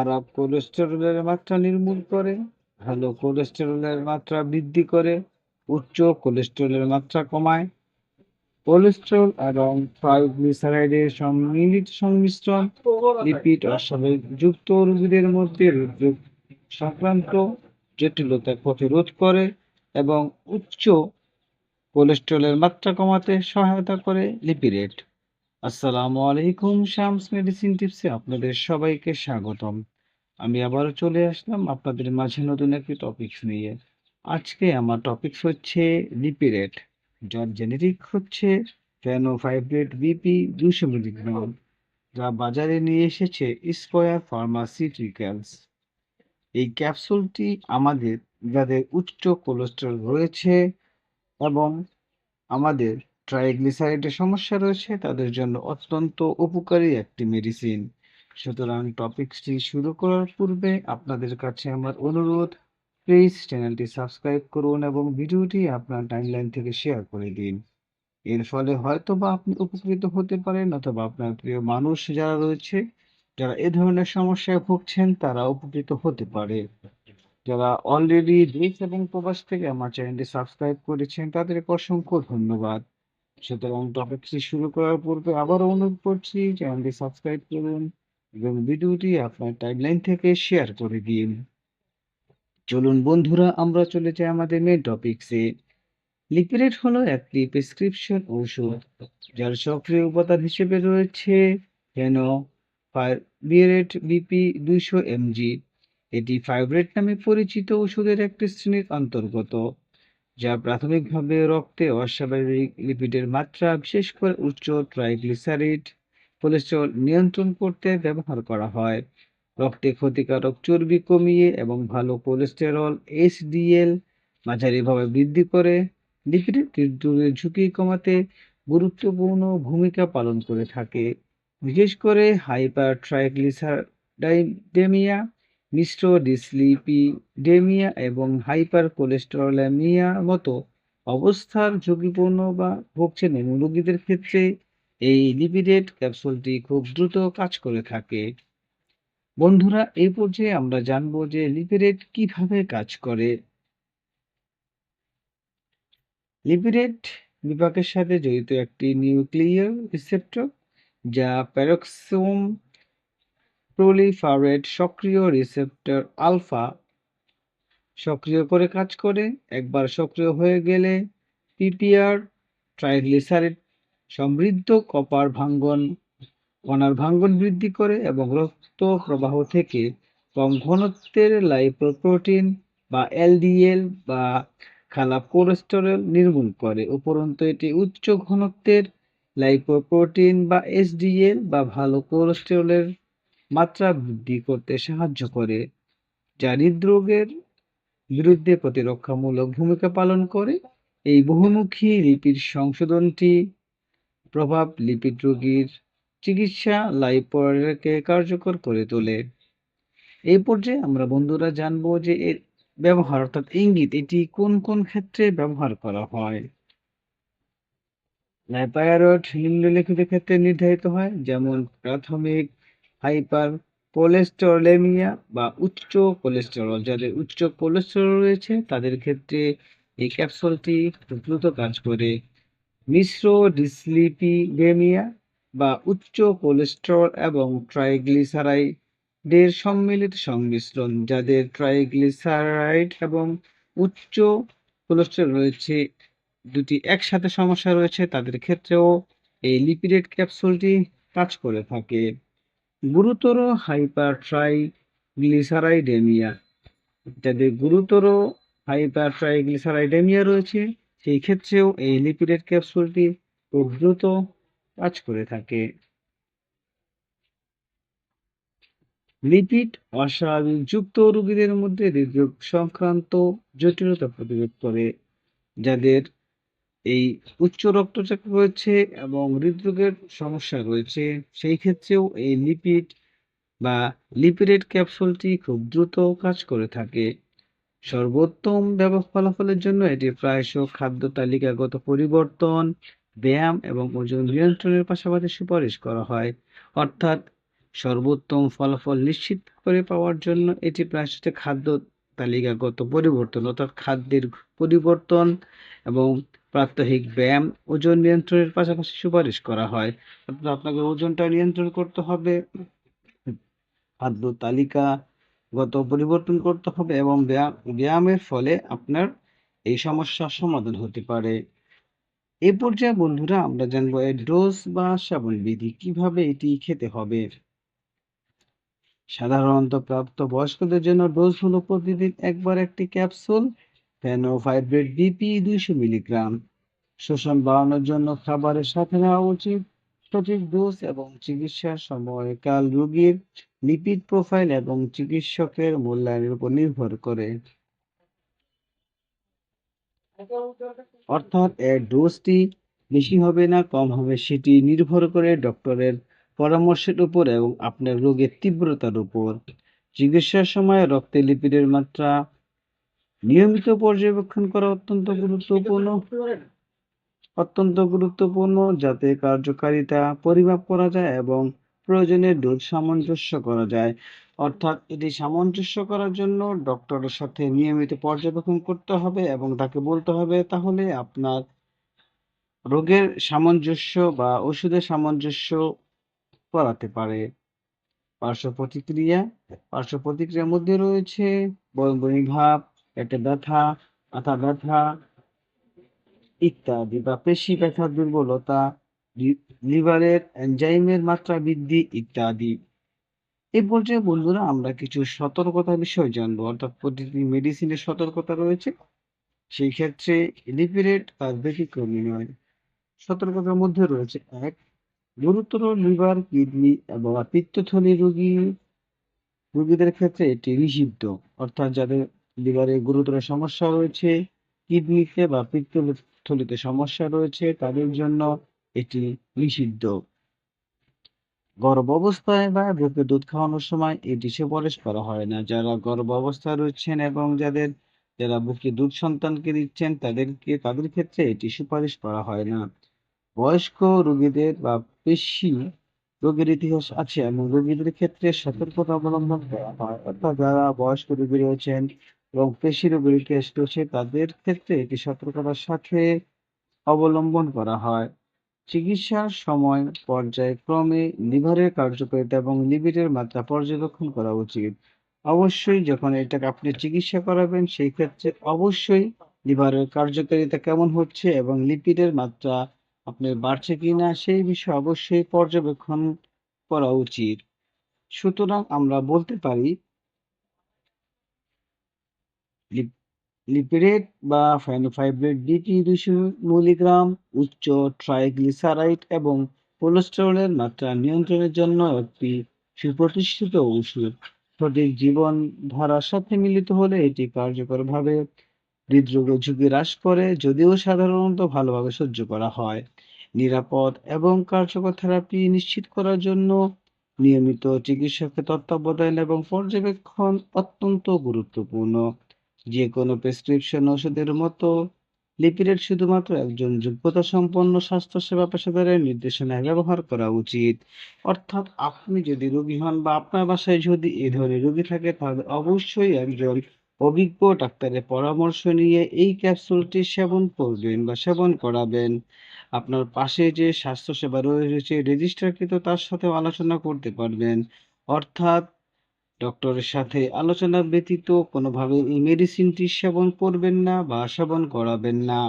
খারাপ কোলেস্টেরলের মাত্রা নির্মূল করে, ভালো কোলেস্টেরলের মাত্রা বৃদ্ধি করে, উচ্চ কোলেস্টেরলের মাত্রা কমায়। কোলেস্টেরল এবং ট্রাইগ্লিসারাইডের সম্মিলিত সংমিশ্রণ লিপিড অস্বাভাবিক যুক্ত রোগীদের মধ্যে হৃদরোগ সংক্রান্ত জটিলতা প্রতিরোধ করে এবং উচ্চ কোলেস্টেরলের মাত্রা কমাতে সহায়তা করে লিপিরেট আসসালামু আলাইকুম শামস মেডিসিন টিপসে আপনাদের সবাইকে স্বাগতম। আমি আবারও চলে আসলাম আপনাদের মাঝে নতুন একটি টপিকস নিয়ে। আজকে আমার টপিকস হচ্ছে লিপিরেট যার জেনেরিক হচ্ছে ফেনোফাইব্রেট বিপি দুশো মিলিগ্রাম যা বাজারে নিয়ে এসেছে স্কয়ার ফার্মাসিউটিক্যালস এই ক্যাপসুলটি আমাদের, যাদের উচ্চ কোলেস্টেরল রয়েছে এবং আমাদের ট্রাইগ্লিসারাইডের সমস্যা রয়েছে, তাদের জন্য অত্যন্ত উপকারী একটি মেডিসিন সুতরাং টপিকসটি শুরু করার পূর্বে আপনাদের কাছে আমার অনুরোধ প্লিজ চ্যানেলটি সাবস্ক্রাইব করুন এবং ভিডিওটি আপনার টাইমলাইন থেকে শেয়ার করে দিন। এর ফলে হয়তো বা আপনি উপকৃত হতে পারেন অথবা আপনার প্রিয় মানুষ যারা রয়েছে, যারা এ ধরনের সমস্যায় ভুগছেন, তারা উপকৃত হতে পারে। যারা অলরেডি দেশ এবং প্রবাস থেকে আমার চ্যানেলটি সাবস্ক্রাইব করেছেন, তাদেরকে অসংখ্য ধন্যবাদ। সুতরাং টপিকটি শুরু করার পূর্বে আবারও অনুরোধ করছি চ্যানেলটি সাবস্ক্রাইব করুন। এবং ভিডিওটি আপনার টাইমলাইন থেকে শেয়ার করে দিন। চলুন বন্ধুরা, আমরা চলে যাই আমাদের মেন টপিকসে লিপিরেট হলো একটি প্রেসক্রিপশন ঔষধ, যার সক্রিয় উপাদান হিসেবে রয়েছে ফেনো ফাইব্রেট বিপি দুইশো এমজি। এটি ফাইব্রেট নামে পরিচিত ওষুধের একটি শ্রেণির অন্তর্গত, যা প্রাথমিকভাবে রক্তে অস্বাভাবিক লিপিডের মাত্রা, বিশেষ করে উচ্চ ট্রাইগ্লিসারিড কোলেস্টেরল নিয়ন্ত্রণ করতে ব্যবহার করা হয়। রক্তে ক্ষতিকারক চর্বি কমিয়ে এবং ভালো কোলেস্টেরল এসডিএল মাঝারিভাবে বৃদ্ধি করে। হৃদরোগের ঝুঁকি কমাতে গুরুত্বপূর্ণ ভূমিকা পালন করে থাকে। বিশেষ করে হাইপার ট্রাইগ্লিসারাইডেমিয়া মিশ্র ডিসলিপিডেমিয়া এবং হাইপার কোলেস্টেরলেমিয়া মতো অবস্থার ঝুঁকিপূর্ণ বা ভুগছেন এমন রোগীদের ক্ষেত্রে এই লিপিডেট ক্যাপসুলটি খুব দ্রুত কাজ করে থাকে। বন্ধুরা, এই পর্যায়ে আমরা জানব যে লিপিডেট কীভাবে কাজ করে। লিপিডেট বিপাকের সাথে জড়িত একটি নিউক্লিয়ার রিসেপ্টর যা প্যারক্সোম প্রলিফারেট সক্রিয় রিসেপ্টর আলফা সক্রিয় করে কাজ করে, একবার সক্রিয় হয়ে গেলে পিপিআর ট্রাইগ্লিসারিড সমৃদ্ধ কপার ভাঙ্গন, কণার ভাঙ্গন বৃদ্ধি করে এবং রক্ত প্রবাহ থেকে কম ঘনত্বের লাইপোপ্রোটিন বা এলডিএল বা খারাপ কোলেস্টেরল নির্মূল করে। উপরন্তু এটি উচ্চ ঘনত্বের লাইপোপ্রোটিন বা এসডিএল বা ভালো কোলেস্টেরলের মাত্রা বৃদ্ধি করতে সাহায্য করে, যা হৃদরোগের বিরুদ্ধে প্রতিরক্ষামূলক ভূমিকা পালন করে। এই বহুমুখী লিপিড সংশোধনটি প্রভাব লিপিড রোগীর চিকিৎসা লাইপোকে কার্যকর করে তোলে। এই পর্যায়ে আমরা বন্ধুরা জানব যে এর ব্যবহার, অর্থাৎ ইঙ্গিত, এটি কোন কোন ক্ষেত্রে ব্যবহার করা হয়? লাইপায়ারয়েড নিম্নলিখিত ক্ষেত্রে নির্ধারিত হয়, যেমন প্রাথমিক হাইপার কোলেস্টেরলেমিয়া বা উচ্চ কোলেস্টেরল। যাদের উচ্চ কোলেস্টেরল রয়েছে, তাদের ক্ষেত্রে এই ক্যাপসুলটি দ্রুত কাজ করে। মিশ্র ডিসলিপিডেমিয়া বা উচ্চ কোলেস্টেরল এবং ট্রাইগ্লিসারাইডের সম্মিলিত সংমিশ্রণ, যাদের ট্রাইগ্লিসারাইড এবং উচ্চ কোলেস্টেরল রয়েছে, দুটি একসাথে সমস্যা রয়েছে, তাদের ক্ষেত্রেও এই লিপিডেট ক্যাপসুলটি কাজ করে থাকে। গুরুতর হাইপার ট্রাইগ্লিসারাইডেমিয়া যাদের গুরুতর হাইপার ট্রাইগ্লিসারাইডেমিয়া রয়েছে সেই ক্ষেত্রেও এই লিপিডেট ক্যাপসুলটি খুব দ্রুত কাজ করে থাকে। লিপিড অস্বাভাবিক যুক্ত রোগীদের মধ্যে হৃদরোগ সংক্রান্ত জটিলতা প্রতিরোধ করে, যাদের এই উচ্চ রক্তচাপ রয়েছে এবং হৃদরোগের সমস্যা রয়েছে, সেই ক্ষেত্রেও এই লিপিড বা লিপিডেট ক্যাপসুলটি খুব দ্রুত কাজ করে থাকে। সর্বোত্তম ব্যবহার ফলাফলের জন্য এটি প্রায়শ খাদ্য তালিকাগত পরিবর্তন, ব্যায়াম এবং ওজন নিয়ন্ত্রণের পাশাপাশি সুপারিশ করা হয়। অর্থাৎ সর্বোত্তম ফলাফল নিশ্চিত করে পাওয়ার জন্য এটি প্রায় হচ্ছে খাদ্য তালিকাগত পরিবর্তন, অর্থাৎ খাদ্যের পরিবর্তন এবং প্রাত্যহিক ব্যায়াম, ওজন নিয়ন্ত্রণের পাশাপাশি সুপারিশ করা হয়। অর্থাৎ আপনাকে ওজনটা নিয়ন্ত্রণ করতে হবে। খাদ্য তালিকাগত পরিবর্তন করতে হবে এবং ব্যায়াম ব্যায়ামের ফলে আপনার এই সমস্যার সমাধান হতে পারে। এই পর্যায়ে বন্ধুরা আমরা জানব এর ডোজ বা সেবন বিধি কীভাবে এটি খেতে হবে। সাধারণত প্রাপ্ত বয়স্কদের জন্য ডোজ হলো প্রতিদিন একবার একটি ক্যাপসুল ফেনোফাইব্রেট বিপি দুইশো মিলিগ্রাম। শোষণ বাড়ানোর জন্য খাবারের সাথে নেওয়া উচিত। সঠিক ডোজ এবং চিকিৎসার সময়কাল রোগীর লিপিড প্রোফাইল এবং চিকিৎসকের মূল্যায়নের উপর নির্ভর করে। অর্থাৎ এর ডোজটি বেশি হবে না, কম হবে সেটি নির্ভর করে ডক্টরের পরামর্শের উপর এবং আপনার রোগের তীব্রতার উপর। চিকিৎসার সময় রক্তে লিপিডের মাত্রা নিয়মিত পর্যবেক্ষণ করা অত্যন্ত গুরুত্বপূর্ণ। অত্যন্ত গুরুত্বপূর্ণ, যাতে কার্যকারিতা পরিমাপ করা যায় এবং প্রয়োজনে ডোজ সামঞ্জস্য করা যায়। অর্থাৎ এটি সামঞ্জস্য করার জন্য ডক্টরের সাথে নিয়মিত পর্যবেক্ষণ করতে হবে এবং তাকে বলতে হবে, তাহলে আপনার রোগের সামঞ্জস্য বা ওষুধের সামঞ্জস্য করাতে পারে। পার্শ্ব প্রতিক্রিয়া, পার্শ্ব প্রতিক্রিয়ার মধ্যে রয়েছে বমি ভাব, পেটে ব্যথা, মাথা ব্যথা ইত্যাদি বা পেশি ব্যথার দুর্বলতা লিভারের এনজাইমের মাত্রা বৃদ্ধি ইত্যাদি। এই পর্যায়ে বন্ধুরা আমরা কিছু সতর্কতা বিষয় জানব। অর্থাৎ প্রতিটি মেডিসিনের সতর্কতা রয়েছে। সেই ক্ষেত্রে লিপিরেট তার ব্যতিক্রমী নয়। সতর্কতার মধ্যে রয়েছে এক, গুরুতর লিভার, কিডনি এবং পিত্তথলি রোগী। রোগীদের ক্ষেত্রে এটি নিষিদ্ধ। অর্থাৎ যাদের লিভারে গুরুতর সমস্যা রয়েছে, কিডনিতে বা পিত্তথলিতে সমস্যা রয়েছে, তাদের জন্য এটি নিষিদ্ধ। গর্ভ অবস্থায় বা বুকে দুধ খাওয়ানোর সময় এটি সুপারিশ করা হয় না। যারা গর্ভ অবস্থায় রয়েছেন এবং যাদের, যারা বুকে দুধ সন্তানকে দিচ্ছেন, তাদেরকে, তাদের ক্ষেত্রে এটি সুপারিশ করা হয় না। বয়স্ক রোগীদের বা পেশি রোগের ইতিহাস আছে এবং রোগীদের ক্ষেত্রে সতর্কতা অবলম্বন করা হয়। অর্থাৎ যারা বয়স্ক রোগী রয়েছেন এবং পেশি রোগের ইতিহাস রয়েছে, তাদের ক্ষেত্রে এটি সতর্কতার সাথে অবলম্বন করা হয়। চিকিৎসার সময় পর্যায়ক্রমে লিভারের কার্যকারিতা এবং লিপিডের মাত্রা পর্যবেক্ষণ করা উচিত। অবশ্যই যখন এটাকে আপনি চিকিৎসা করাবেন, সেই ক্ষেত্রে অবশ্যই লিভারের কার্যকারিতা কেমন হচ্ছে এবং লিপিডের মাত্রা আপনার বাড়ছে কিনা, সেই বিষয়ে অবশ্যই পর্যবেক্ষণ করা উচিত। সুতরাং আমরা বলতে পারি লিপ- লিপিরেট বা ফেনোফাইব্রেট ডিপি দুশো মিলিগ্রাম, উচ্চ ট্রাইগ্লিসারাইড এবং কোলেস্টেরলের মাত্রা নিয়ন্ত্রণের জন্য একটি সুপ্রতিষ্ঠিত ওষুধ। সঠিক জীবনধারার সাথে মিলিত হলে এটি কার্যকরভাবে হৃদরোগের ঝুঁকি হ্রাস করে, যদিও সাধারণত ভালোভাবে সহ্য করা হয়। নিরাপদ এবং কার্যকর থেরাপি নিশ্চিত করার জন্য নিয়মিত চিকিৎসকের তত্ত্বাবধান এবং পর্যবেক্ষণ অত্যন্ত গুরুত্বপূর্ণ। যে কোনো প্রেসক্রিপশন ওষুধের মতো লিপিরেট শুধুমাত্র একজন যোগ্যতা সম্পন্ন স্বাস্থ্যসেবা পেশাদারের নির্দেশনায় ব্যবহার করা উচিত। অর্থাৎ আপনি যদি রোগী হন বা আপনার বাসায় যদি এ ধরনের রোগী থাকে, তাহলে অবশ্যই একজন অভিজ্ঞ ডাক্তারের পরামর্শ নিয়ে এই ক্যাপসুলটি সেবন করবেন বা সেবন করাবেন। আপনার পাশে যে স্বাস্থ্যসেবা রয়েছে রেজিস্টারকৃত তার সাথেও আলোচনা করতে পারবেন। অর্থাৎ ডক্টরের সাথে আলোচনা ব্যতীত কোনোভাবে এই মেডিসিনটি সেবন করবেন না বা সেবন করাবেন না।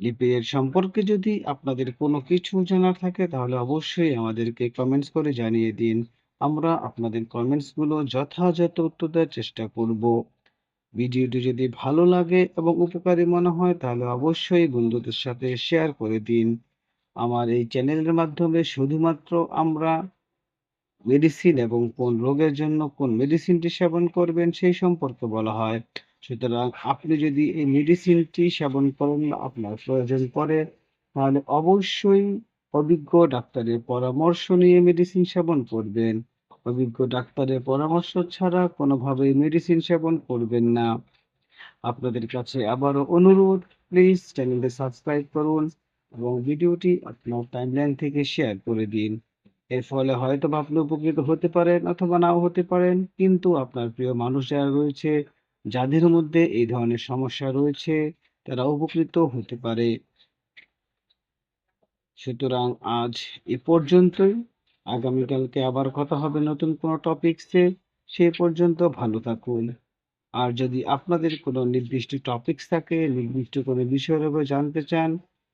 লিপিডের সম্পর্কে যদি আপনাদের কোনো কিছু জানার থাকে, তাহলে অবশ্যই আমাদেরকে কমেন্টস করে জানিয়ে দিন। আমরা আপনাদের কমেন্টসগুলো যথাযথ উত্তর দেওয়ার চেষ্টা করব। ভিডিওটি যদি ভালো লাগে এবং উপকারী মনে হয়, তাহলে অবশ্যই বন্ধুদের সাথে শেয়ার করে দিন। আমার এই চ্যানেলের মাধ্যমে শুধুমাত্র আমরা মেডিসিন এবং কোন রোগের জন্য কোন মেডিসিনটি সেবন করবেন সেই সম্পর্কে বলা হয়। সুতরাং আপনি যদি এই মেডিসিনটি সেবন করেন, আপনার প্রয়োজন পড়ে, তাহলে অবশ্যই অভিজ্ঞ ডাক্তারের পরামর্শ নিয়ে মেডিসিন সেবন করবেন। অভিজ্ঞ ডাক্তারের পরামর্শ ছাড়া কোনোভাবেই মেডিসিন সেবন করবেন না। আপনাদের কাছে আবারও অনুরোধ প্লিজ চ্যানেলটি সাবস্ক্রাইব করুন এবং ভিডিওটি আপনার টাইমলাইন থেকে শেয়ার করে দিন। এর ফলে হয়তোবা আপনি উপকৃত হতে পারেন অথবা নাও হতে পারেন। কিন্তু আপনার প্রিয় মানুষ যারা রয়েছে, যাদের মধ্যে এই ধরনের সমস্যা রয়েছে, তারা উপকৃত হতে পারে। সুতরাং আজ এ পর্যন্তই। আগামীকালকে আবার কথা হবে নতুন কোনো টপিকসে। সে পর্যন্ত ভালো থাকুন। আর যদি আপনাদের কোনো নির্দিষ্ট টপিকস থাকে, নির্দিষ্ট কোনো বিষয়ের উপর জানতে চান,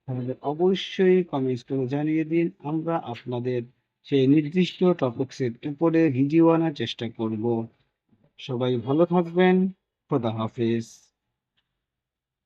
তাহলে অবশ্যই কমেন্টস করে জানিয়ে দিন। আমরা আপনাদের সেই নির্দিষ্ট টপিক্সের উপরে ভিডিও আনার চেষ্টা করব। সবাই ভালো থাকবেন। খোদা হাফেজ।